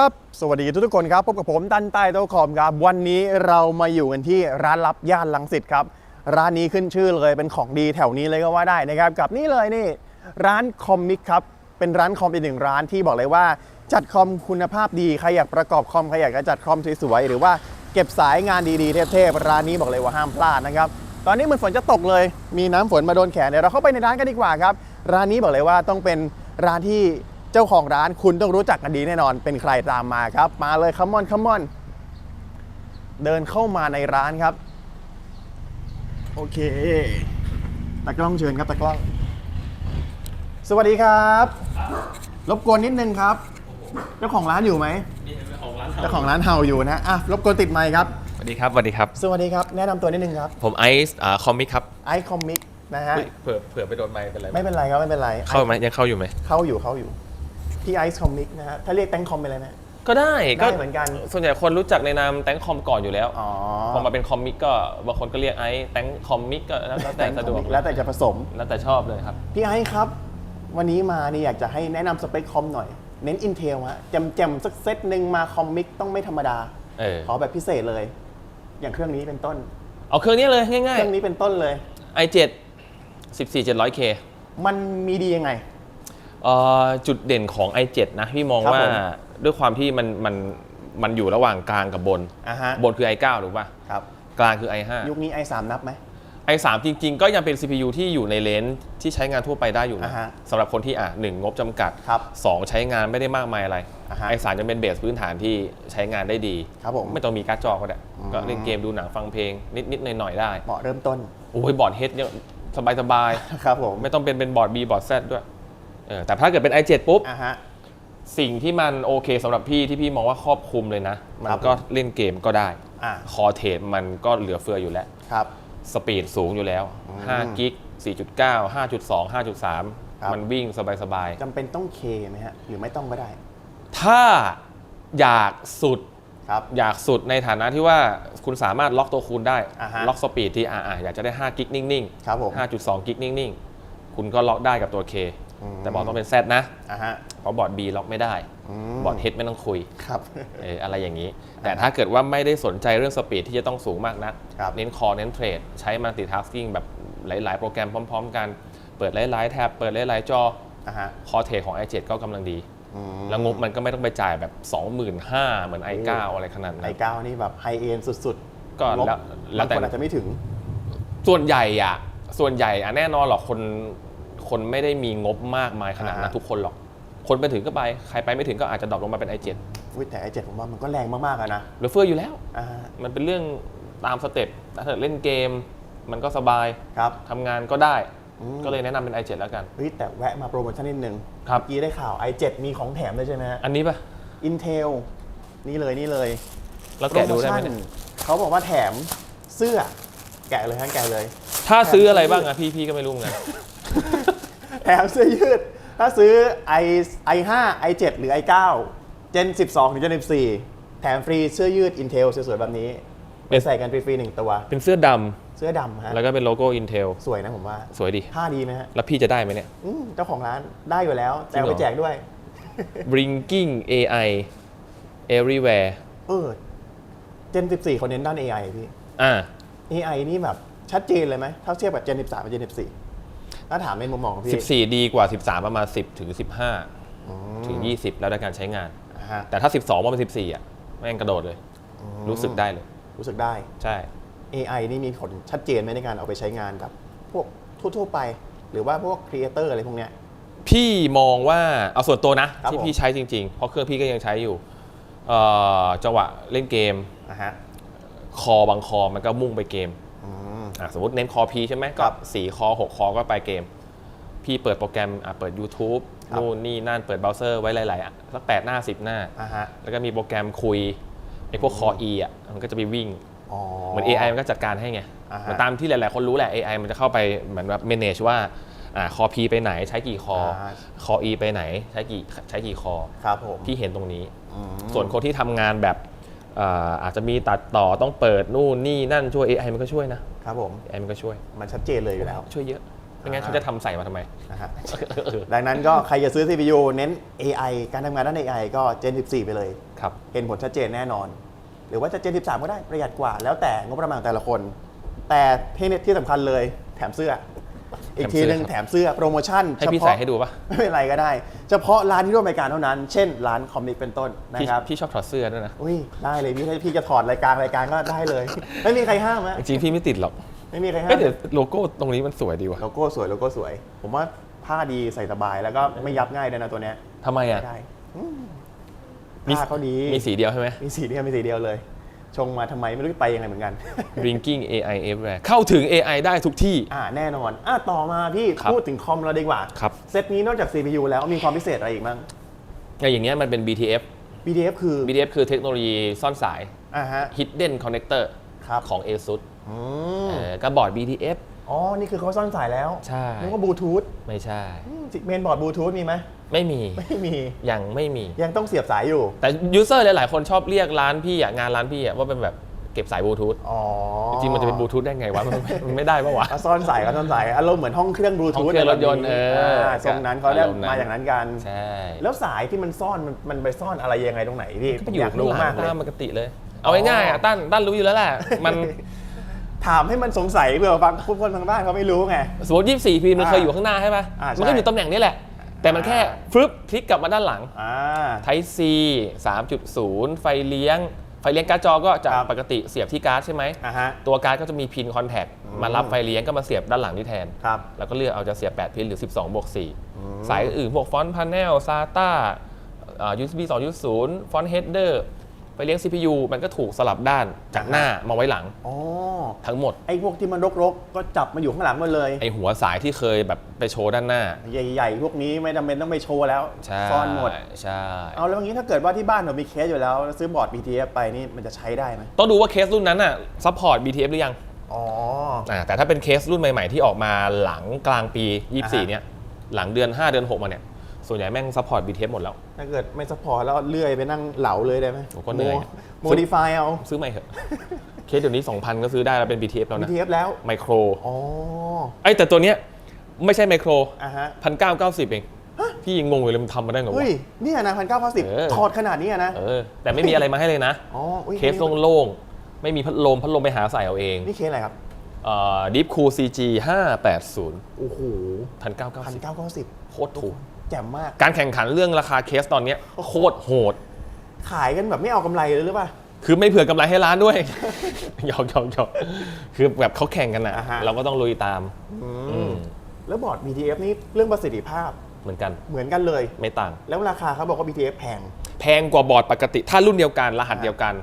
ครับ สวัสดีทุกๆคนครับ พบกับผมตันใต้โต๊ะคอมครับ วันนี้เรามาอยู่กันที่ร้านลับย่านลังสิตครับ ร้านนี้ขึ้นชื่อเลยเป็นของดีแถวนี้เลยก็ว่าได้นะครับ กับนี่เลยนี่ ร้านคอมมิกครับ เป็นร้านคอมอีกหนึ่งร้านที่บอกเลยว่า จัดคอมคุณภาพดี ใครอยากประกอบคอม ใครอยากจะจัดคอมสวยๆหรือว่าเก็บสายงานดีๆเทพๆ ร้านนี้บอกเลยว่าห้ามพลาดนะครับ ตอนนี้มันฝนจะตกเลย มีน้ำฝนมาโดนแขนเดี๋ยวเราเข้าไปในร้านกันดีกว่าครับ ร้านนี้บอกเลยว่าต้องเป็นร้านที่ เจ้าของร้านคุณต้องรู้จักกันดีแน่นอน เป็นใครตามมาครับ มาเลยคัมมอนคัมมอน เดินเข้ามาในร้านครับ โอเคตากล้องเชิญครับตากล้อง สวัสดีครับ รบกวนนิดนึงครับ เจ้าของร้านอยู่ไหมเจ้าของร้านเห่าอยู่นะอะรบกวนติดไมค์ครับ สวัสดีครับสวัสดีครับ สวัสดีครับ แนะนำตัวนิดนึงครับ ผมไอซ์อ่าคอมิกครับไอคอมมิกนะฮะอุ๊ยเผื่อเผื่อไปโดนไมค์เป็นไรไหมไม่เป็นไรครับไม่เป็นไร เข้าไหมยังเข้าอยู่ไหมเข้าอยู่เข้าอยู่ พี่ไอซ์คอมมิกนะฮะถ้าเรียกแตงคอมเป็นอะไรนะ ก็ได้ได้เหมือนกัน ส่วนใหญ่คนรู้จักในนามแตงคอมก่อนอยู่แล้วอ๋อพอมาเป็นคอมิกก็บางคนก็เรียกไอซ์แตงคอมิกก็แล้วแล้วแต่สะดวกแล้วแต่จะผสม แล้วแต่ชอบเลยครับ พี่ไอซ์ครับ วันนี้มานี่อยากจะให้แนะนำสเปคคอมหน่อย เน้น Intel ฮะแจมๆสักเซตหนึ่งมาคอมมิกต้องไม่ธรรมดาเออขอแบบพิเศษเลย อย่างเครื่องนี้เป็นต้น เอาเครื่องนี้เลยเคง่ายรื่องนี้เป็นต้นเลยๆ i7 14700K มันมีดียังไงเอ่อ จุดเด่นของ i7 นะพี่มองครับว่าผมด้วยความที่มันมันมันอยู่ระหว่างกลางกับบนอะฮะบนคือ i9 ถูกป่ะครับกลางคือ i5 ยุคนี้ i3 นับไหม i3 จริง ๆ ก็ยังเป็น CPU ที่อยู่ในเลนส์ที่ใช้งานทั่วไปได้อยู่นะอ่าฮะสำหรับคนที่อะหนึ่งงบจำกัดครับสองใช้งานไม่ได้มากมายอะไรอ่าฮะ i3 จะเป็นเบสพื้นฐานที่ใช้งานได้ดีครับผมไม่ต้องมีการ์ดจอก็ได้อืมก็เล่นเกมดูหนังฟังเพลง นิดๆหน่อยๆได้เหมาะเริ่มต้น โอ้ยบอร์ดเฮดเนี่ยสบายครับผมๆไม่ต้องเป็นเป็นบอร์ด B บอร์ด Z ด้วย เออแต่ถ้าเกิดเป็น i7 ปุ๊บ อะฮะ สิ่งที่มันโอเคสำหรับพี่ที่พี่มองว่าครอบคลุมเลยนะ มัครันบก็เล่นเกมก็ได้ อะคอเทรดมันก็เหลือเฟืออยู่แล้ว ครับ สปีดสูงอยู่แล้ว 5 กิก 4.9 5.2 ครับ 5.3 มันวิ่งสบายจำเป็นต้องเคไหมฮะ หรือไม่ต้องก็ได้ ๆ ถ้าอยากสุด ครับ อยากสุดในฐานะที่ว่าคุณสามารถล็อกตัวคูณได้ อ่าฮะ ล็อกสปีดที่อ่าอยากจะได้ 5 กิกนิ่งครับผม ๆ 5.2 กิกนิ่งๆ คุณก็ล็อกได้กับตัว K อืม แต่บอกต้องเป็น Z นะ อะฮะเพราะบอร์ด B ล็อกไม่ได้ มบอร์ด H ไม่ต้องคุยครับ เอออะไรอย่างนี้ แต่ถ้าเกิดว่าไม่ได้สนใจเรื่องสปีดที่จะต้องสูงมากนัก ครับ เน้นคอเน้นเทรด ใช้มัลติทัสกิ้งแบบหลาย ๆ โปรแกรมพร้อม ๆ กัน เปิดหลายๆแท็บเปิดหลายๆจอ อะฮะคอเทรดของ i7 ก็กำลังดี อืมแล้วงบมันก็ไม่ต้องไปจ่ายแบบ 25,000เหมือน i9 อะไรขนาดนั้ไอนเก้านี่แบบไฮเอ็นสุดๆก็งบแล้วแล้บาวงแต่คนอาจจะไม่ถึง ส่วนใหญ่อะส่วนใหญ่อะแน่นอนหรอกคน คนไม่ได้มีงบมากมายขนาดนั้นอ่า ทุกคนหรอก คนไปถึงก็ไป ใครไปไม่ถึงก็อาจจะดรอปลงมาเป็น i7 อุ๊ยแต่ไอเจ็ดผมว่ามันก็แรงมากๆอะนะเหลือเฟืออยู่แล้ว อ่าฮะมันเป็นเรื่องตามสเต็ปถ้าเกิดเล่นเกม มันก็สบายครับทำงานก็ได้ อืมก็เลยแนะนำเป็น i7 แล้วกัน เฮ้ยแต่แวะมาโปรโมชั่นนิดนึงครับ เมื่อกี้ได้ข่าว i7 มีของแถมด้วยใช่ไหมฮะ อันนี้ปะ Intel นี่เลยนี่เลยเราแกะดูได้ไหมโปรโชั่เนี่ยเขาบอกว่าแถมเสื้อ แกะเลยฮะแกะเลย ถ้าซื้ออะไรบ้างอะพี่พี่ก็ไม่รู้ไง แถมเสื้อยืด ถ้าซื้อ i i5 i7 หรือ i9 Gen 12ถึง Gen 14 แถมฟรีเสื้อยืด Intel สวยๆแบบนี้ไปใส่กันฟรีๆหนึ่งตัว เป็นเสื้อดำเสื้อดำฮะแล้วก็เป็นโลโก้ Intel สวยนะผมว่า สวยดี ผ้าดีไหมฮะแล้วพี่จะได้ไหมเนี่ย อืมเจ้าของร้านได้อยู่แล้ว แต่เอาจริไปงเหรอ แจกด้วย Bringing AI everywhere เออ Gen 14เขาเน้นด้าน AI พี่ อ่า AI นี่แบบชัดเจนเลยไหมถ้าเทียบกับ Gen 13กับ Gen 14 ถ้าถามในมุมมองของพี่14 ดีกว่า 13 ประมาณ 10 ถึง 15 ถึง 20 แล้วในการใช้งานอ่าฮะแต่ถ้า 12ว่าเป็น14 อะแม่งกระโดดเลย รู้สึกได้เลย รู้สึกได้ ใช่ AI นี่มีผลชัดเจนไหมในการเอาไปใช้งานกับ พวกทั่ว ๆ ไป หรือว่าพวกครีเอเตอร์อะไรพวกเนี้ย พี่มองว่าเอาส่วนตัวนะ ครับที่ผม พี่ใช้จริงๆ เพราะเครื่องพี่ก็ยังใช้อยู่เอ่อจังหวะเล่นเกมนะฮะ คอบางคอมันก็มุ่งไปเกมอืมอะ สมมติเน้นคอพีใช่ไหมคก็รับสี่คอหกคอก็ไปเกม พี่เปิดโปรแกรมอะเปิด YouTube ครับนู่นนี่นั่นเปิดเบราว์เซอร์ไว้หลายๆอะสักแปดหน้าสิบหน้าอ่าฮะแล้วก็มีโปรแกรมคุยไอ้พวกคอ E อะมันก็จะไปวิ่งอ๋อเหมือน AI มันก็จัดการให้ไงอ่าฮะเหมือนตามที่หลาย ๆ คนรู้แหละ AI มันจะเข้าไปเหมือนแบบ manage ว่าอ่าคอ P ไปไหนใช้กี่คออ่าคอ E ไปไหนใช้กี่ใช้กี่คอครับผมพี่เห็นตรงนี้อืมส่วนคนที่ทำงานแบบ อ่าอาจจะมีตัดต่อต้องเปิดนู่นนี่นั่นช่วย AI มันก็ช่วยนะครับผม AI มันก็ช่วย มันชัดเจนเลยอยู่แล้ว ช่วยเยอะไม่งั้นเขาจะทำใส่มาทำไม นะฮะดังนั้นก็ใครจะซื้อ CPU เน้น AI การทำงานด้าน AI ก็ Gen 14 ไปเลย ครับ เห็นผลชัดเจนแน่นอน หรือว่าจะ Gen 13 ก็ได้ประหยัดกว่า แล้วแต่งบประมาณของแต่ละคน แต่ที่เนี่ยที่สำคัญเลยแถมเสื้อ อีกทีหนึงแถแถมมเสื้เสื้ออโปรโมชั่นให้พี่เฉพาะใส่ให้ดูปะไม่เป็นไรก็ได้ เฉพาะร้านที่ร่วมรายการเท่านั้น เช่น ร้านคอมมิกเป็นต้นนะพี่ครับพี่ชอบถอดเสื้อด้วยนะอุ้ยได้เลยพี่ถ้าพี่จะถอดรายการรายการก็ได้เลย ไม่มีใครห้ามฮะจริงๆพี่ไม่ติดหรอกไม่มีใครห้าเอ้ยมแต่โลโก้ตรงนี้มันสวยดีว่ะโลโก้สวยโลโก้สวย ผมว่าผ้าดีใส่สบายแล้วก็ไม่ยับง่ายด้วยนะตัวเนี้ยทำไมอะได้อืมมีผ้าเขาดีมีสีเดียวใช่ไหมมีสีเดียวมีสีเดียวเลย ชงมาทำไมไม่รู้จะไปยังไงเหมือนกัน Blinking AI everywhere เข้าถึง AI ได้ทุกที่ อ่าแน่นอนอะต่อมาพี่ครับพูดถึงคอมเราดีกว่า ครับ เซตนี้นอกจาก CPU แล้วมีความพิเศษอะไรอีกบ้าง อย่างเงี้ยมันเป็น BTF BDF คือ BTF คือเทคโนโลยีซ่อนสาย อ่าฮะ Hidden Connector ครับ ของ ASUS อืม เออก็บอร์ด BTF อ๋อ นี่คือเขาซ่อนสายแล้วใช่ นึกว่าบลูทูธไม่ใช่ เมนบอร์ดบลูทูธมีไหม ไม่มี ไม่มี ยังไม่มี ยังต้องเสียบสายอยู่ แต่ยูเซอร์หลายๆ คนชอบเรียกร้านพี่อะงานร้านพี่อะว่าเป็นแบบเก็บสายบลูทูธอ๋อจริงๆมันจะเป็นบลูทูธได้ไงวะ มันไม่มันไม่ได้ปะวะก็ซ่อนสายก็ซ่อนสายอารมณ์เหมือนห้องเครื่องบลูห้ทูองธเครื่องรถยนต์เออทรงนั้นเขาเรียกอารมณ์นั้นมาอย่างนั้นกันใช่แล้วสายที่มันซ่อนมันมันไปซ่อนอะไรยังไงตรงไหนพี่ก็ผมอยู่อยากข้างรู้หลังมากเลยตามปกติเลย เอาง่ายๆอะตั้นตั้นรู้อยู่แล้วแหละมัน ถามให้มันสงสัยเผื่อฟังผู้คนทางบ้านเขาไม่รู้ไง สมมติ24พีมันอ่าเคยอยู่ข้างหน้าใช่ป่ะอ่าใช่ มันก็อยู่ตำแหน่งนี้แหละ แต่มันแค่อ่าฟึบคลิกกลับมาด้านหลัง อ่า Type C 3.0 ไฟเลี้ยง ไฟเลี้ยงการ์ดจอก็จะครับ ปกติเสียบที่การ์ดใช่ไหม อ่าฮะ ตัวการ์ดก็จะมีพินคอนแทคมารับไฟเลี้ยงก็มาเสียบด้านหลังนี่แทน ครับ แล้วก็เลือกเอาจะเสียบ 8 พินหรือ 12บวก4สายอื่นพวกฟอนต์พาเนล SATA อ่า USB 2.0ฟอนต์เฮดเดอร์ ไฟเลี้ยง CPU มันก็ถูกสลับด้านจากหน้ามาไว้หลังอ๋อทั้งหมด ไอ้พวกที่มันรกๆ ก็จับมาอยู่ข้างหลังหมดเลย ไอหัวสายที่เคยแบบไปโชว์ด้านหน้า ใหญ่ๆ พวกนี้ไม่จำเป็นต้องไปโชว์แล้วใช่ซ่อนหมด ใช่ เอาแล้วอย่างนี้ถ้าเกิดว่าที่บ้านเรามีเคสอยู่แล้วแล้วซื้อบอร์ด BTF ไปนี่มันจะใช้ได้ไหมต้องดูว่าเคสรุ่นนั้นอะซัพพอร์ต BTF หรือยัง อ๋ออ่าแต่ถ้าเป็นเคสรุ่นใหม่ ๆ ที่ออกมาหลังกลางปีอ่าฮะ24 เนี่ยหลังเดือน 5 เดือน 6 มาเนี่ย ส่วนใหญ่แม่งซัพพอร์ต BTF หมดแล้ว ถ้าเกิดไม่ซัพพอร์ตแล้วเลื่อยไปนั่งเหลาเลยได้ไหมโอ้ก็เหนื่อย โมดิฟายเอา ซื้อใหม่เถอะ เคสเดี๋ยวนี้ 2,000 ก็ซื้อได้แล้วเป็น BTF แล้วนะ BTF แล้ว ไมโครอ๋อไอ้ยแต่ตัวเนี้ยไม่ใช่ไมโครอะฮะ พันเก้าเก้าสิบเอง พี่ยังงงอยู่เลยมันทำมาได้ไงเฮ้วะ ยเนี่ยนะพันเก้าเก้าสิบเออ ถอดขนาดนี้อะนะเออ แต่ไม่มีอะไรมาให้เลยนะ อ๋ออุ๊ยเคสโล่งๆ ไม่มีพัดลม พัดลมไปหาใส่เอาเองนี่เคสอะไรครับดิฟคูซีจี580โอ้โหพันเก้าพันเก้าสิบเก้าเก้าสิบโคตรถูกแจ่มมาก การแข่งขันเรื่องราคาเคสตอนเนี้ยโคตรโหด ขายกันแบบไม่เอากำไรเลยหรือเปล่า คือไม่เผื่อกำไรให้ร้านด้วย หยอกหยอกหยอกคือแบบเขาแข่งกันนะอ่าฮะ เราก็ต้องลุยตาม อืม แล้วบอร์ด BTF นี่เรื่องประสิทธิภาพเหมือนกันเหมือนกันเลย ไม่ต่าง แล้วราคาเขาบอกว่า BTF แพง แพงกว่าบอร์ดปกติ ถ้ารุ่นเดียวกัน รหัสเดียวกัน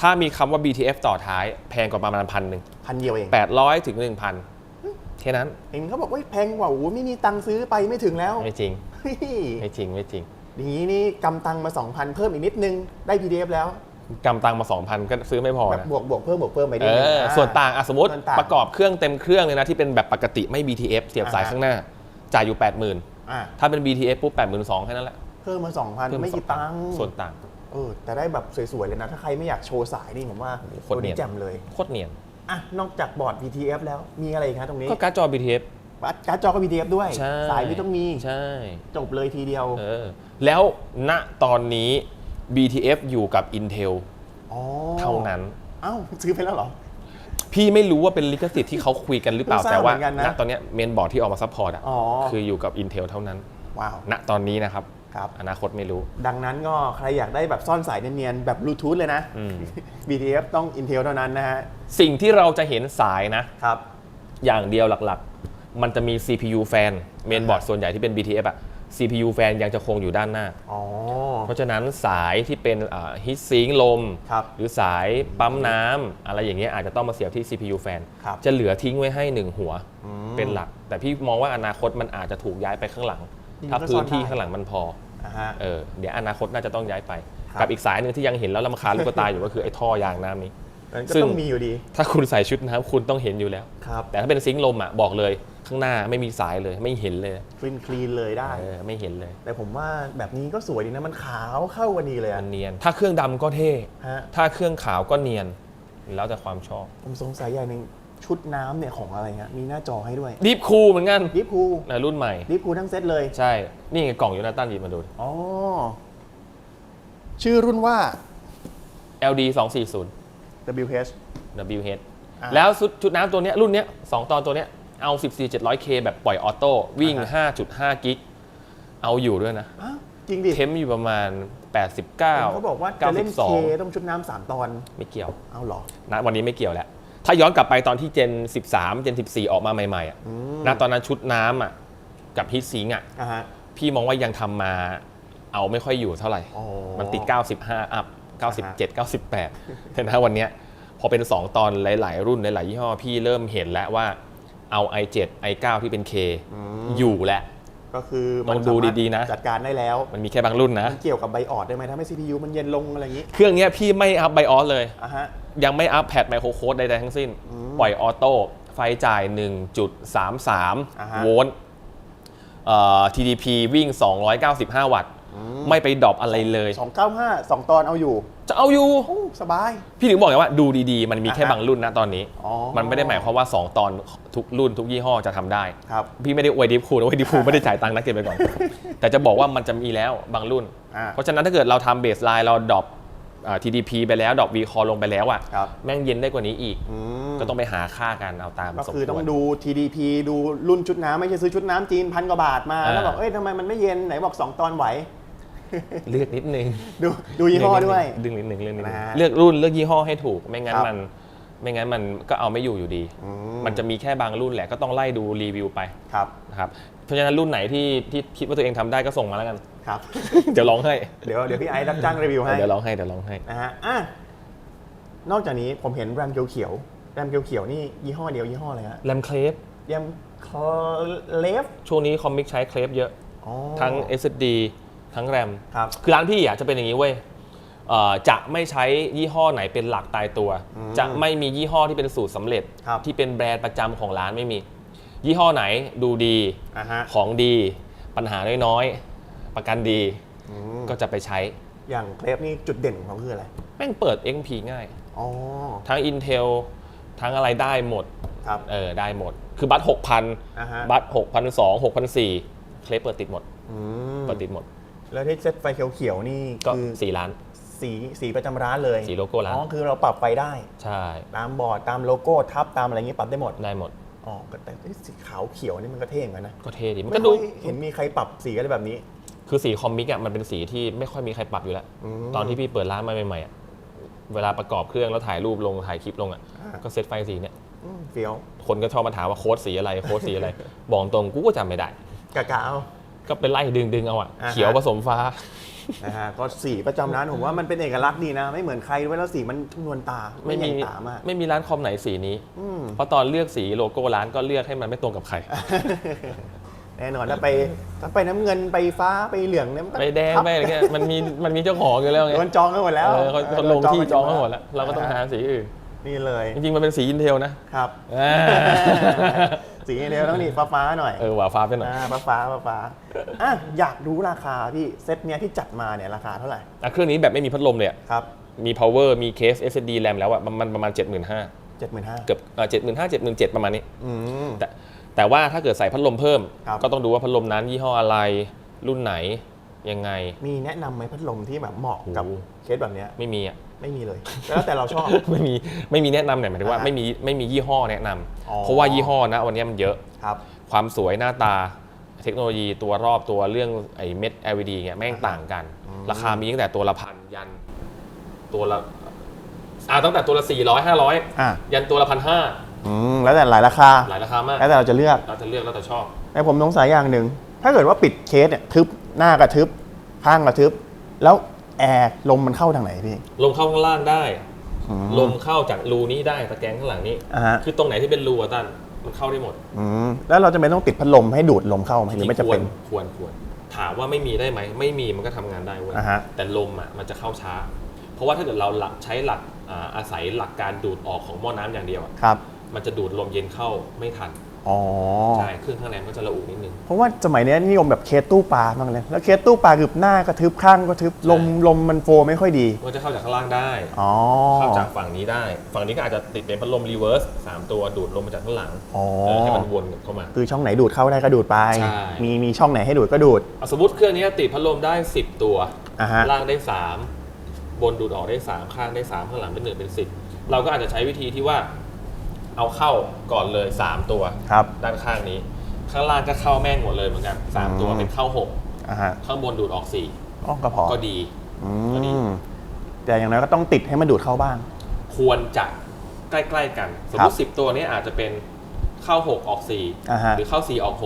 ถ้ามีคำว่า BTF ต่อท้าย แพงกว่าประมาณพันหนึ่งพันเดียวเองแปดร้อยถึงหนึ่งพันแค่นั้น เห็นเขาบอกว่าแพงกว่าโอ้โหไม่มีตังค์ซื้อไปไม่ถึงแล้ว ไม่จริงเฮ้ย ไม่จริงไม่จริงอย่างนี้นี่กำตังค์มา 2,000 เพิ่มอีกนิดนึงได้ PDF แล้วกำตังมาสองพันก็ซื้อไม่พอแบบนะบวกบวกเพิ่มบวกเพิ่มไปเอนิดนึงออ่ส่วนต่างอะสมมติส่วนต่างประกอบเครื่องเต็มเครื่องเลยนะที่เป็นแบบปกติไม่ BTF เสียบสายอ่าฮะข้างหน้า จ่ายอยู่ 80,000 อะถ้าเป็น BTF ปุ๊บ82,000แค่นั้นแหละเพิ่มมา2,000 ไม่กี่ตังค์ส่วนต่าง เออแต่ได้แบบสวยๆเลยนะ ถ้าใครไม่อยากโชว์สายนี่ผมว่าโคตรเนียน แจ่มเลยโคตรเนียน อะนอกจากบอร์ด BTF แล้วมีอะไรอีกครับตรงนี้ ก็การ์ดจอ BTF การ์ดจอก็ BTF ด้วย ใช่สายไม่ต้องมีใช่ จบเลยทีเดียวเออ แล้วณตอนนี้ BTF อยู่กับ Intel อ๋อเท่านั้น เอ้าซื้อไปแล้วเหรอ พี่ไม่รู้ว่าเป็นลิขสิทธิ์ที่เขาคุยกันหรือเปล่า เพิ่งทราบแต่ว่าเหมือนกันนะณตอนเนี้เมนบอร์ดที่ออกมาซัพพอร์ตอะอ๋อ คืออยู่กับ Intel เท่านั้น ว้าว ณตอนนี้นะครับ ครับ อนาคตไม่รู้ ดังนั้นก็ใครอยากได้แบบซ่อนสายเนียนๆแบบบลูทูธเลยนะ อืม BTF ต้อง Intel เท่านั้นนะฮะ สิ่งที่เราจะเห็นสายนะ ครับ อย่างเดียวหลักๆ มันจะมี CPU แฟนเมนบอร์ดส่วนใหญ่ที่เป็น BTF อะ CPU แฟนยังจะคงอยู่ด้านหน้า อ๋อ เพราะฉะนั้นสายที่เป็นฮิตซิงลม ครับ หรือสายปั๊มน้ำอะไรอย่างเงี้ยอาจจะต้องมาเสียบที่ CPU แฟนครับจะเหลือทิ้งไว้ให้หนึ่งหัวอืมเป็นหลัก แต่พี่มองว่าอนาคตมันอาจจะถูกย้ายไปข้างหลังจริงๆถ้าก็พื้ซ่อนนที่ได้ ข้างหลังมันพอ อ่าฮะ เออเดี๋ยวอนาคตน่าจะต้องย้ายไป ครับ กับอีกสายหนึ่งที่ยังเห็นแล้วลำคาญลูกตาอยู่ก็คือไอ้ท่อยางน้ำนี้ มันก็ซึ่ง ต้องมีอยู่ดี ถ้าคุณใส่ชุดน้ำคุณต้องเห็นอยู่แล้ว ครับ แต่ถ้าเป็นซิงค์ลมอะบอกเลย ข้างหน้าไม่มีสายเลยไม่เห็นเลยคลีนคลีนเลยได้ เออไม่เห็นเลยแต่ผมว่าแบบนี้ก็สวยดีนะมันขาวเข้ากันดีเลยมัอะนเนียน ถ้าเครื่องดำก็เท่ ฮะถ้าเครื่องขาวก็เนียน แล้วแต่ความชอบผมสงสัยอย่างหนึ่งชุดน้ำเนี่ยของอะไรฮะมีหน้าจอให้ด้วยดีฟคูเหมือนกันดิฟคูนะรุ่นใหม่ดิฟคูทั้งเซตเลย ใช่ นี่ไงกล่องอยู่หน้าตั้นหยิบมาดู อ๋อ ชื่อรุ่นว่า LD 240 WH WH อ่า แล้วชุดชุดน้ำตัวเนี้ยรุ่นเนี้ยสองตอนตัวเนี้ย เอา 14 700K แบบปล่อยออโต้วิ่งอ่าฮะ5.5 กิก เอาอยู่ด้วยนะ อ้าวจริงดิเทมอยู่ประมาณ 89 เขาบอกว่าจะเล่นเค92ต้องชุดน้ำสามตอน ไม่เกี่ยว เอาเหรอ ณวันนี้ไม่เกี่ยวแล้ว ถ้าย้อนกลับไปตอนที่เจน 13 เจน 14 ออกมาใหม่ๆอะอืมณตอนนั้นชุดน้ำอะกับฮิตซิงอะ อ่าฮะ พี่มองว่ายังทำมาเอาไม่ค่อยอยู่เท่าไหร่ อ๋อมันติด 95 อัพ 97 98แต่ณวันเนี้ยพอเป็น 2 ตอนหลาย ๆ รุ่นหลาย ๆ ยี่ห้อพี่เริ่มเห็นแล้วว่า เอา i7 i9 ที่เป็น K อยู่แล้วก็คือลองดูดีๆนะ จัดการได้แล้ว มันมีแค่บางรุ่นนะ มันเกี่ยวกับไบออดได้ไหมทำให้ CPU มันเย็นลงอะไรอย่างนี้เครื่องเนี้ยพี่ไม่อัพไบออสเลย อะฮะ ยังไม่อัพแพดไมโครโค้ดใดๆทั้งสิ้น ปล่อยออโต้ไฟจ่ายอ่าฮะ1.33โวลต์เอ่อ TDP วิ่ง 295 วัตต์ ไม่ไปดรอปอะไรเลย 295 2 ตอนเอาอยู่จะเอาอยู่ โอ้สบาย พี่ถึงบอกไงว่าดูดีๆ มันมีแค่อ่าฮะบางรุ่นนะตอนนี้ อ๋อ มันไม่ได้หมายความว่า 2 ตอนทุกรุ่นทุกยี่ห้อจะทำได้ ครับ พี่ไม่ได้อวยดิฟคูนะอวยดิฟคูไม่ได้จ่ายตังค์นะเก็บไปก่อน แต่จะบอกว่ามันจะมีแล้วบางรุ่น อ่าเพราะฉะนั้นถ้าเกิดเราทำเบสไลน์เราดรอปอ่า TDP ไปแล้วดรอป V Core ลงไปแล้วอะครับ แม่งเย็นได้กว่านี้อีกอืมก็ต้องไปหาค่ากันเอาตามก็สมคือคต้อวงร ดู TDP ดูรุ่นชุดน้ำไม่ใช่ซื้อชุดน้ำจีนพันกว่าบาทมา อ่า แล้วบอกเอ้ยทำไมมันไม่เย็นไหนบอก 2 ตอนไหว เลือกนิดนึงดูดูยี่ห้อด้วย เลือกนิดนึงเลือกนิดนึงนะฮะเลือกรุ่นเลือกยี่ห้อให้ถูก ไม่งั้นครับ มัน ไม่งั้นมันก็เอาไม่อยู่อยู่ดี อืมันจะมีแค่บางรุ่นแหละก็ต้องไล่ดูรีวิวไปครับนะครับเพราะฉะนั้นรุ่นไหนที่ที่คิดว่าตัวเองทำได้ก็ส่งมาแล้วกัน ครับ เดี๋ยวร้องให้เดี๋ยวเดี๋ยวพี่ไอซ์รับจ้างรีวิวให้เดี๋ยวร้องให้เดี๋ยวร้องให้ นะฮะอะนอกจากนี้ผมเห็นแรมเขียวๆแรมเขียวๆนี่ยี่ห้อเดียวยี่ห้ออะไรฮะแรมเคลฟแรมคอเลฟช่วงนี้คอมมิกใช้เคลฟเยอะ อ๋อ ทั้ง SSD ทั้งแรม ครับ คือร้านพี่อะจะเป็นอย่างนี้เว้ยเอ่อจะไม่ใช้ยี่ห้อไหนเป็นหลักตายตัว อืมจะไม่มียี่ห้อที่เป็นสูตรสำเร็จ ครับ ที่เป็นแบรนด์ประจำของร้านไม่มี ยี่ห้อไหนดูดี อะฮะของดี ปัญหาน้อยๆ ประกันดีอืมก็จะไปใช้ อย่างเคลฟนี่จุดเด่นของเขาคืออะไร แม่งเปิด XP ง่าย อ๋อ ทั้ง Intel ทั้งอะไรได้หมด ครับ เออ ได้หมด คือบัตร6,000 อ่าฮะ บัตร6,200 6,400เคลปเปิดติดหมด อืมเปิดติดหมด แล้วที่เซตไฟเขียวๆนี่ก็คือ4ล้าน สีสีประจำร้านเลยสีโลโก้ร้าน อ๋อคือเราปรับไฟได้ ใช่ตามบอร์ดตามโลโก้ทับตามอะไรอย่างนี้ปรับได้หมดได้หมดอ๋อแต่แต่สีขาวเขียวนี่มันก็เท่เหมือนกันนะก็เท่ดีมันไม่ก็ดูค่อยเห็นมีใครปรับสีอะไรแบบนี้ คือสีคอมมิกอะมันเป็นสีที่ไม่ค่อยมีใครปรับอยู่แล้วอืมตอนที่พี่เปิดร้านมาใหม่ๆอะเวลาประกอบเครื่องแล้วถ่ายรูปลงถ่ายคลิปลงอะอ่าก็เซตไฟสีเนี่ยอืมเฟี้ยวคนก็ชอบมาถามว่าโค้ดสีอะไรโค้ดสีอะไร บอกตรงกูก็จำไม่ได้กะกะเอา ก็ไปไล่ดึงดึงๆเอาอะอ่าฮะ เขียวผสมฟ้า นะฮะก็สีประจำร้านผมว่ามันเป็นเอกลักษณ์ดีนะ ไม่เหมือนใครด้วยแล้วสีมันนวลตาไม่ไม่ใหมีญ่ตามาก ไม่มีร้านคอมไหนสีนี้ อืม เพราะตอนเลือกสีโลโก้ร้านก็เลือกให้มันไม่ตรงกับใคร แน่นอนถ้าไปถ้าไปน้ำเงินไปฟ้าไปเหลืองเนี่ยมันก็ไปแดงทับไปอะไรเงี้ยมันมีมันมีเจ้าของอยู่แล้วไงโดนจองกันหมดแล้วเออเขาเขาลงที่จองกัทั้นงหมดแล้วเราก็ต้องหาสีอื่นนี่เลยจริงๆมันเป็นสีอินเทลนะครับ อ่า สีเดียวต้องนี่ฟ้าฟ้าๆหน่อยเออหว่าฟ้าไปหน่อยอ่าฟ้าฟ้าฟ้าฟ้าอะอยากรู้ราคาพี่เซตเนี้ยที่จัดมาเนี่ยราคาเท่าไหร่อะเครื่องนี้แบบไม่มีพัดลมเลยอะครับมี power มีเคส SSD RAM แล้วอะมันประมาณ 75,000 เจ็ดหมื่นห้าเกือบเอ่อ75,000 77,000ประมาณนี้ อืม แต่แต่ว่าถ้าเกิดใส่พัดลมเพิ่ม ครับ ก็ต้องดูว่าพัดลมนั้นยี่ห้ออะไร รุ่นไหนยังไง มีแนะนำไหมพัดลมที่แบบเหมาะกับโอ้เคสแบบเนี้ยไม่มีอะ ไม่มีเลย แล้วแต่เราชอบ ไม่มีไม่มีแนะนำเนี่ยหมายถึงว่าอ่าฮะไม่มีไม่มียี่ห้อแนะนำอ๋อ เพราะว่ายี่ห้อนะวันนี้มันเยอะ ครับ ความสวยหน้าตาเทคโนโลยีตัวรอบตัวเรื่องไอ้เม็ด LED เงี้ยแม่งต่างกันราคามีตั้งแต่ตัวละพันยัน ตัวละอ่าตั้งแต่ตัวละ400อะ500ยันตัวละพันห้าอืมแล้วแต่หลายราคา หลายราคามากแล้วแต่เราจะเลือก เราจะเลือกแล้วแต่ชอบ แต่ผมสงสัยอย่างหนึ่ง ถ้าเกิดว่าปิดเคสเนี่ยทึบหน้ากระทึบข้างกระทึบ แล้ว แอร์ลมมันเข้าทางไหนพี่ลมเข้าข้างล่างได้ อืม ลมเข้าจากรูนี้ได้ตะแกรงข้างหลังนี้ อ่าฮะ คือตรงไหนที่เป็นรูอะตั้นมันเข้าได้หมดอืมแล้วเราจะเป็นต้องติดพัดลมให้ดูดลมเข้าไหมหรือไม่จะเป็นควรควร ถามว่าไม่มีได้ไหม ไม่มีมันก็ทำงานได้เว้ย อ่าฮะ แต่ลมอะมันจะเข้าช้า เพราะว่าถ้าเกิดเราหลักใช้หลักอ่าอาศัยหลักการดูดออกของหม้อน้ำอย่างเดียวอะครับ มันจะดูดลมเย็นเข้าไม่ทัน อ๋อ ใช่ เครื่องข้างในมันก็จะระอุนิดนึง เพราะว่าสมัยนี้นิยมแบบเคสตู้ปลามากเลย แล้วเคสตู้ปลาคือหน้าก็ทึบข้างก็ทึบลมลมมันโฟลไม่ค่อยดี มันจะเข้าจากข้างล่างได้ อ๋อ เข้าจากฝั่งนี้ได้ ฝั่งนี้ก็อาจจะติดเป็นพัดลมรีเวิร์สสามตัวดูดลมมาจากข้างหลังอ๋อ เออให้มันวนเข้ามา คือช่องไหนดูดเข้าได้ก็ดูดไป ใช่ มีมีช่องไหนให้ดูดก็ดูด เอาสมมติเครื่องนี้ติดพัดลมได้ 10 ตัว อ่าฮะ ล่างได้ 3 บนดูดออกได้ 3 ข้างได้ 3 ข้างหลังเป็นหนึ่งเป็น 10 เราก็อาจจะใช้วิธีที่ว่า เอาเข้าก่อนเลย 3 ตัวครับ ด้านข้างนี้ ข้างล่างก็เข้าแม่งหมดเลยเหมือนกัน 3 ตัวอืม เป็นเข้า อ่าฮะ6 ข้างบนดูดออกอ๋อก็พอ4 ก็ดี อืก็ดีมแต่อย่างน้อยก็ต้องติดให้มันดูดเข้าบ้าง ควรจะใกล้ๆกัน สมมติ 10 ตัวนี้อาจจะเป็นเข้า 6 ออก อ่าฮะ 4 หรือเข้า 4 ออก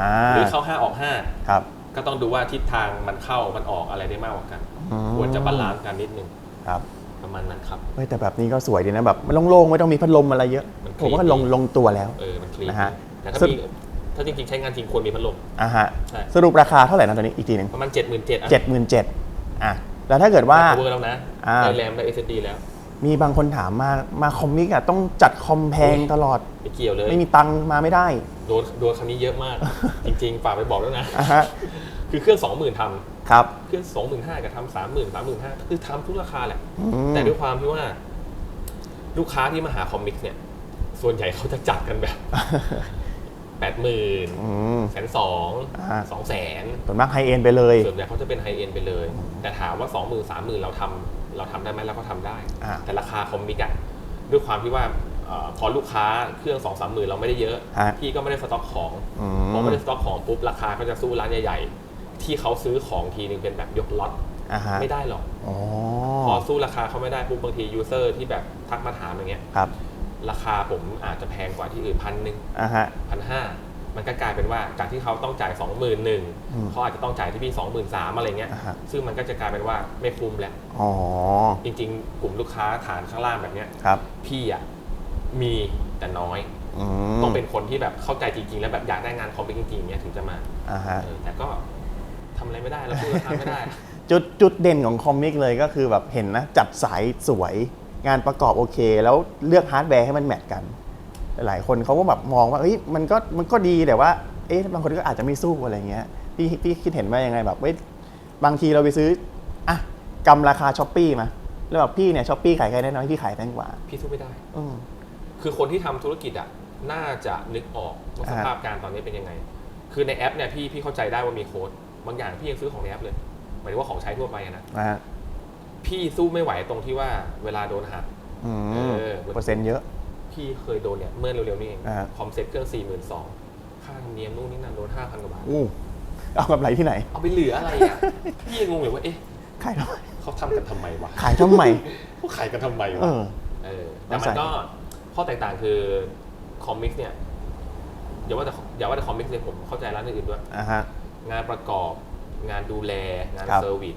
อ่า6หรือเข้า 5 ออก5ครับก็ต้องดูว่าทิศทางมันเข้ามันออกอะไรได้มากกว่ากัน อืม ควรจะบาลานซ์กันนิดนึง ครับ ประมาณนั้นครับ เฮ้ยแต่แบบนี้ก็สวยดีนะแบบมันโล่งๆไม่ต้องมีพัดลมอะไรเยอะมันคลีนผมว่าลงลงตัวแล้ว เออมันคลีนนะฮะแต่ถ้าสุดมีถ้าจริงๆใช้งานจริงควรมีพัดลม อ่าฮะใช่ สรุปราคาเท่าไหร่นะตอนนี้อีกทีหนึ่งประมาณ7 7 0 0 0อะเจ็ดหมื่นเจ็ดอะแล้วถ้าเกิดว่า เวอร์แล้วนะอ่า ได้แรมได้ SSD แล้วมีบางคนถามมามาคอมมิกอะต้องจัดคอมแพงตลอด ไม่เกี่ยวเลยไม่มีตังค์มาไม่ได้โดนโดนคันนี้เยอะมาก จริงๆฝากไปบอกแล้วนะ อะฮะ คือเครื่อง 20,000ท ครับำเครื่อง25,000กับทำ30,000 35,000คือทำทุกราคาแหละ อืมแต่ด้วยความที่ว่า ลูกค้าที่มาหาคอมิกเนี่ย ส่วนใหญ่เขาจะจัดกันแบบแปดหมื่นอืม แสนสองอ่า สองแสนส่วนมากไฮเอ็นไปเลย ส่วนใหญ่เขาจะเป็นไฮเอ็นไปเลย แต่ถามว่า2 0 0 0 0 3 0 0 0 0เราทำเราทำได้ไหมเราก็ทำได้ อ่า แต่ราคาคอมมิกอะด้วยความที่ว่าเอ่อพอลูกค้าเครื่อง2 3 0 0 0 0เราไม่ได้เยอะ ฮะพี่ก็ไม่ได้สต็อกของอืพอมไม่ได้สต็อกของปุ๊บราคาก็จะสู้ร้านใหญ่ๆ ที่เขาซื้อของทีนึงเป็นแบบยกล็อตอ่าฮะไม่ได้หรอก อ๋อพอสู้ราคาเขาไม่ได้ปุ๊บบางทียูเซอร์ที่แบบทักมาถามอย่างเงี้ย ครับราคาผมอาจจะแพงกว่าที่อื่นพันหนึ่งอ่าฮะ พันห้ามันก็กลายเป็นว่าจากที่เขาต้องจ่าย 2 1 0 0 0อืม0เขาอาจจะต้องจ่ายที่พี่ 23,000อะไรเงี้ย อ่าฮะ ซึ่งมันก็จะกลายเป็นว่าไม่คุ้มแล้ว อ๋อจริงๆ กลุ่มลูกค้าฐานข้างล่างแบบเนี้ย ครับพี่อะมีแต่น้อย อืมต้องเป็นคนที่แบบเข้าใจจริงๆ แล้วแบบอยากได้งานคอมพิวจริงๆเนี้ยถึงจะมาอ่าฮะเออแต่ก็ ทำอะไรไม่ได้เราพูดราคาไม่ได้ จุดจุดเด่นของคอมมิกเลยก็คือแบบเห็นนะ จัดสายสวยงานประกอบโอเค แล้วเลือกฮาร์ดแวร์ให้มันแมทกัน หลายคนเขาก็แบบมองว่าเอ้ยมันก็มันก็ดีแต่ว่าเอ๊ะบางคนก็อาจจะไม่สู้อะไรเงี้ยพี่พี่คิดเห็นว่ายังไงแบบเว้ยบางทีเราไปซื้ออะกำราคาช้อปปี้มาแล้วแบบพี่เนี่ยช้อปปี้ขายใครได้น้อยพี่ขายแพงกว่า พี่สู้ไม่ได้อืมคือคนที่ทำธุรกิจอะน่าจะนึกออกว่าสอ่าภาพการตอนนี้เป็นยังไง คือในแอปเนี่ยพี่พี่เข้าใจได้ว่ามีโค้ด บางอย่างพี่ยังซื้อของในแอปเลยหมายถึงว่าของใช้ทั่วไปอะนะนะฮะพี่สู้ไม่ไหวตรงที่ว่าเวลาโดนหัก อืมเออ เปอร์เซ็นต์เยอะ พี่เคยโดนเนี่ยเมื่อเร็วๆนี้เองอ่า คอมเซ็ตเครื่อง4 2 0 0 0ค่าธรรมเนียมนู่นนี่นั่นโดน5,000กว่าบาท อู้เอากำไรที่ไหน เอาไปเหลืออะไรอะ พี่ยังงงอยู่ว่าเอ๊ะขายทำไมเขาทำกันทำไมวะขายทำไมเขาขายกันทำไมเอวะอเออแต่มันก็ข้อแตกต่างคือคอมิกเนี่ยอย่าว่าแต่อย่าว่าแต่คอมิกเลยผมเข้าใจร้านอื่นๆด้วย อ่าฮะ งานประกอบ งานดูแล งานครับ เซอร์วิส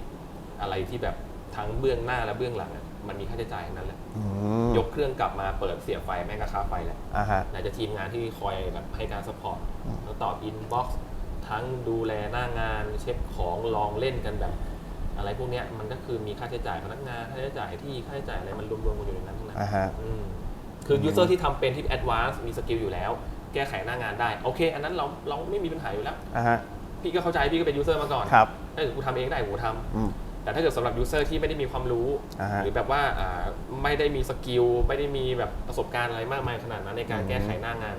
อะไรที่แบบทั้งเบื้องหน้าและเบื้องหลังอะมันมีค่าใช้จ่ายทั้งนั้นแหละอืมยกเครื่องกลับมาเปิดเสียบไฟแม่งก็ค่าไฟแหละอ่าฮะ ไหนจะทีมงานที่คอยแบบให้การสปอร์ตอืมแล้วตอบอินบ็อกซ์ทั้งดูแลหน้างาน เช็คของลองเล่นกันแบบ อะไรพวกเนี้ยมันก็คือมีค่าใช้จ่ายพนักงานค่าใช้จ่ายที่ค่าใช้จ่ายอะไรมันรวมๆกันอยู่ในนั้นทั้งนั้น อ่าฮะ อืมคือยูเซอร์ที่ทำเป็นที่แอดวานซ์มีสกิลอยู่แล้ว แก้ไขหน้างานได้ โอเค อันนั้นเราเราไม่มีปัญหาอยู่แล้ว อ่าฮะ พี่ก็เข้าใจพี่ก็เป็นยูเซอร์มาก่อนครับถ้าเกิดกูทำเองได้กูทำอืมแต่ถ้าเกิดสำหรับยูเซอร์ที่ไม่ได้มีความรู้ อ่าฮะหรือแบบว่าอ่าไม่ได้มีสกิลไม่ได้มีแบบประสบการณ์อะไรมากมายขนาดนั้นในการอืม แก้ไขหน้างาน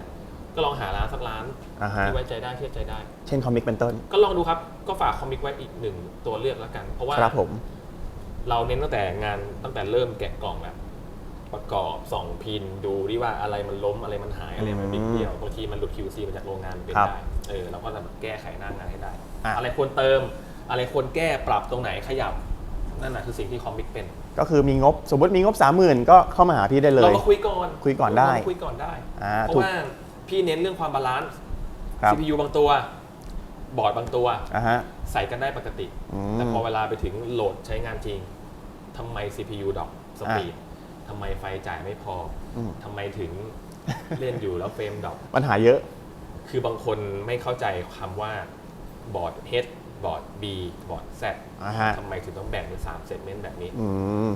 ก็ลองหาร้านสักร้านอ่าฮะที่ไว้ใจได้เชื่อใจได้ เช่นคอมิกเป็นต้นก็ลองดูครับก็ฝากคอมิกไว้อีกหนึ่งตัวเลือกแล้วกัน เพราะว่า ครับผม เราเน้นตั้งแต่งานตั้งแต่เริ่มแกะกล่องแล้ว ประกอบส่องพินดูดิว่าอะไรมันล้มอะไรมันหายอะไรมันบิ๊กเดียวบางทีมันหลุด QC มาจากโรงงานเป็นครับได้เออเราก็จะแบบแก้ไขหน้างานให้ได้ อะ อะไรควรเติม อะไรควรแก้ปรับตรงไหนขยับนั่นแหะคือสิ่งที่คอมิกเป็น ก็คือมีงบสมมติมีงบสามหมื่นก็เข้ามาหาพี่ได้เลเรายมาคุยก่อนคุยก่อนได้เรามาคุยก่อนได้ อ่าเพถูกราะว่าพี่เน้นเรื่องความบาลานซ์ ครับ CPU บางตัว บอร์ดบางตัว อ่าฮะ ใส่กันได้ปกติ อืมแต่พอเวลาไปถึงโหลดใช้งานจริงทำไม CPU ดรอปสปีด ทำไมไฟจ่ายไม่พออม ทำไมถึงเล่นอยู่แล้วเฟรมดรอป ปัญหาเยอะ คือบางคนไม่เข้าใจคำว่าบอร์ด H บอร์ด B บอร์ด Z อ่าฮะ ทำไมถึงต้องแบ่งเป็น3เซกเมนต์แบบนี้ อืม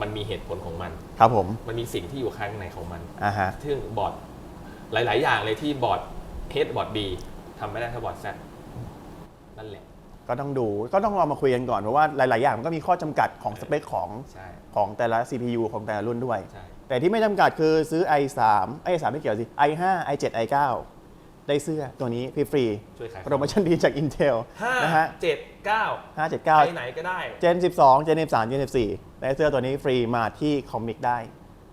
มันมีเหตุผลของมัน ครับผม มันมีสิ่งที่อยู่ข้างในของมัน อ่าฮะ ซึ่งบอร์ดหลาย ๆ อย่างเลยที่บอร์ด H บอร์ด B ทำไม่ได้ถ้าบอร์ด Z นั่นแหละ ก็ต้องดูก็ต้องลองมาคุยกันก่อนเพราะว่าหลาย ๆ อย่างมันก็มีข้อจำกัดของสเปคของใช่ ของแต่ละ CPU ของแต่ละรุ่นด้วย ใช่ แต่ที่ไม่จำกัดคือซื้อ i3 ไอ้ i3 ไม่เกี่ยวสิ i5 i7 i9 ได้เสื้อตัวนี้ฟรีช่วยขายๆโปรโมชั่นดีจาก Intel ห้านะฮะเจ็ดเก้าไป579 ไหนก็ได้ Gen 12 Gen 13 Gen 14ได้เสื้อตัวนี้ฟรีมาที่คอมิกได้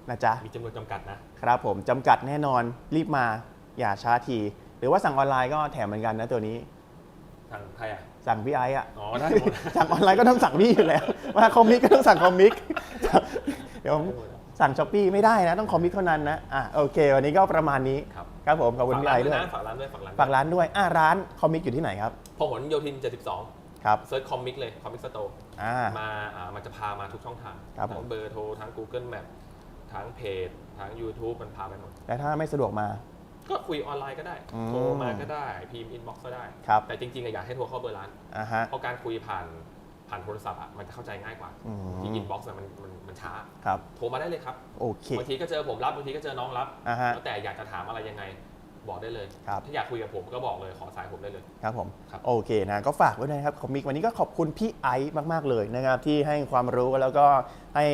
นะจ๊ะ มีจำนวนจำกัดนะ ครับผมจำกัดแน่นอนรีบมาอย่าช้าที หรือว่าสั่งออนไลน์ก็แถมเหมือนกันนะตัวนี้ ทางใครอะ สั่งพี่ไอ้อะอ๋อได้หมด สั่งออนไลน์ก็ต้องสั่งพี่อยู่แล้วมาคอมิกก็ต้องสั่งคอมิกเดี๋ยวสั่งช้อปปี้ไม่ได้นะ ต้องคอมิกเท่านั้นนะอะโอเค วันนี้ก็ประมาณนี้ครับ ครับผมขอบคุณพี่ไอ้ด้วยนะฝากร้านด้วยฝากร้านฝากร้านด้วยอะร้านคอมิกอยู่ที่ไหนครับพหลโยธิน 72ครับเซิร์ชคอมิกเลยคอมิกสโตร์อ่ามาอ่ามันจะพามาทุกช่องทางครับผมทั้งเบอร์โทรทั้ง Google Map ทั้งเพจทั้ง YouTube มันพาไปหมดและถ้าไม่สะดวกมา ก็คุยออนไลน์ก็ได้ อืมโทรมาก็ได้ พิมพ์อินบ็อกซ์ก็ได้ ครับ แต่จริงๆอะอยากให้โทรเข้าเบอร์ร้าน อ่าฮะ เพราะการคุยผ่านผ่านโทรศัพท์อะมันจะเข้าใจง่ายกว่า อืม ที่อินบ็อกซ์มันมันมันช้า ครับ โทรมาได้เลยครับ โอเค บางทีก็เจอผมรับบางทีก็เจอน้องรับอ่าฮะแล้วแต่อยากจะถามอะไรยังไง บอกได้เลย ครับ ถ้าอยากคุยกับผมก็บอกเลยขอสายผมได้เลย ครับผม ครับ โอเคนะก็ฝากไว้ด้วยนะครับคอมิกวันนี้ก็ขอบคุณพี่ไอซ์มาก ๆ เลยนะครับ ที่ให้ความรู้แล้วก็ให้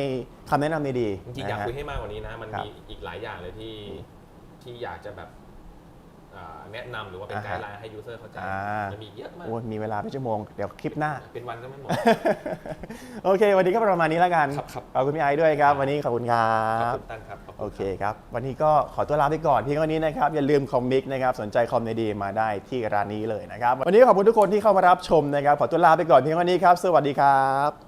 คำแนะนำดีๆจริงๆอยากนะฮะ คุยให้มากกว่านี้นะ มันครับ มีอีกหลายอย่างเลยที่ที่อยากจะแบบอ่า แนะนำหรือว่าเป็นอ่าไกฮะด์ไลน์ให้ยูเซอร์เข้าใจอ่ามันมีเยอะมากโอ้ยมีเวลาเป็นชั่วโมง เดี๋ยวคลิปหน้า เป็นวันก็ไม่หมด โอเค วันนี้ก็ประมาณนี้แล้วกันครับครับขอบคุณพี่ไอซ์ด้วยครับ วันนี้ขอบคุณครัขอบบคุณตั้นครับขบณโอเคครับ วันนี้ก็ขอตัวลาไปก่อนเพียงเท่านี้นะครับ อย่าลืมคอมิกนะครับ สนใจคอมดีๆมาได้ที่ร้านนี้เลยนะครับ วันนี้ขอบคุณทุกคนที่เข้ามารับชมนะครับ ขอตัวลาไปก่อนเพียงเท่านี้ครับ สวัสดีครับ